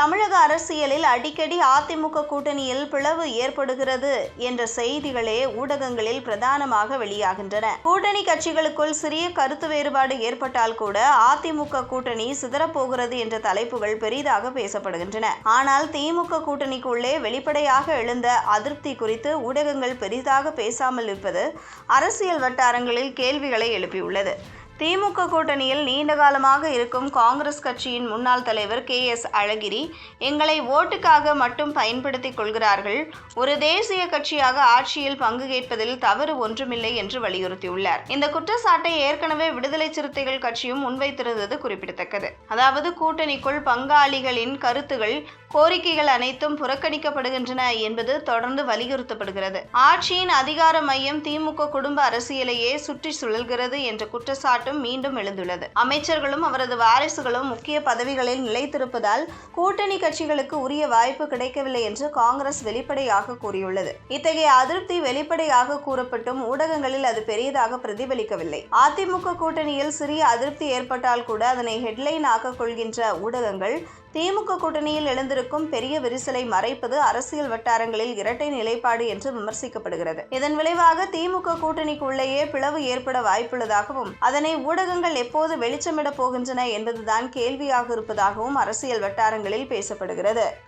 தமிழக அரசியலில் அடிக்கடி அதிமுக கூட்டணியில் பிளவு ஏற்படுகிறது என்ற செய்திகளே ஊடகங்களில் பிரதானமாக வெளியாகின்றன. கூட்டணி கட்சிகளுக்குள் சிறிய கருத்து வேறுபாடு ஏற்பட்டால் கூட அதிமுக கூட்டணி சிதறப்போகிறது என்ற தலைப்புகள் பெரிதாக பேசப்படுகின்றன. ஆனால் திமுக கூட்டணிக்குள்ளே வெளிப்படையாக எழுந்த அதிருப்தி குறித்து ஊடகங்கள் பெரிதாக பேசாமல் இருப்பது அரசியல் வட்டாரங்களில் கேள்விகளை எழுப்பியுள்ளது. திமுக கூட்டணியில் நீண்ட காலமாக இருக்கும் காங்கிரஸ் கட்சியின் முன்னாள் தலைவர் கே எஸ் அழகிரி எங்களை ஓட்டுக்காக மட்டும் பயன்படுத்திக் கொள்கிறார்கள். ஒரு தேசிய கட்சியாக ஆட்சியில் பங்கு கேட்பதில் தவறு ஒன்றுமில்லை என்று வலியுறுத்தியுள்ளார். இந்த குற்றச்சாட்டை ஏற்கனவே விடுதலை சிறுத்தைகள் கட்சியும் முன்வைத்திருந்தது குறிப்பிடத்தக்கது. அதாவது கூட்டணிக்குள் பங்காளிகளின் கருத்துகள் கோரிக்கைகள் அனைத்தும் புறக்கணிக்கப்படுகின்றன என்பது தொடர்ந்து வலியுறுத்தப்படுகிறது. ஆட்சியின் அதிகார மையம் திமுக குடும்ப அரசியலையே சுற்றி சுழல்கிறது என்ற குற்றச்சாட்டும் மீண்டும் எழுந்துள்ளது. அமைச்சர்களும் அவரது வாரிசுகளும் முக்கிய பதவிகளில் நிலைத்திருப்பதால் கூட்டணி கட்சிகளுக்கு உரிய வாய்ப்பு கிடைக்கவில்லை என்று காங்கிரஸ் வெளிப்படையாக கூறியுள்ளது. இத்தகைய அதிருப்தி வெளிப்படையாக கூறப்பட்டும் ஊடகங்களில் அது பெரியதாக பிரதிபலிக்கவில்லை. அதிமுக கூட்டணியில் சிறிய அதிருப்தி ஏற்பட்டால் கூட அதனை ஹெட்லைன் ஆக்க கொள்கின்ற ஊடகங்கள் திமுக கூட்டணியில் எழுந்திருக்கும் பெரிய விரிசலை மறைப்பது அரசியல் வட்டாரங்களில் இரட்டை நிலைப்பாடு என்று விமர்சிக்கப்படுகிறது. இதன் விளைவாக திமுக கூட்டணிக்குள்ளேயே பிளவு ஏற்பட வாய்ப்புள்ளதாகவும் அதனை ஊடகங்கள் எப்போது வெளிச்சமிடப் போகின்றன என்பதுதான் கேள்வியாக இருப்பதாகவும் அரசியல் வட்டாரங்களில் பேசப்படுகிறது.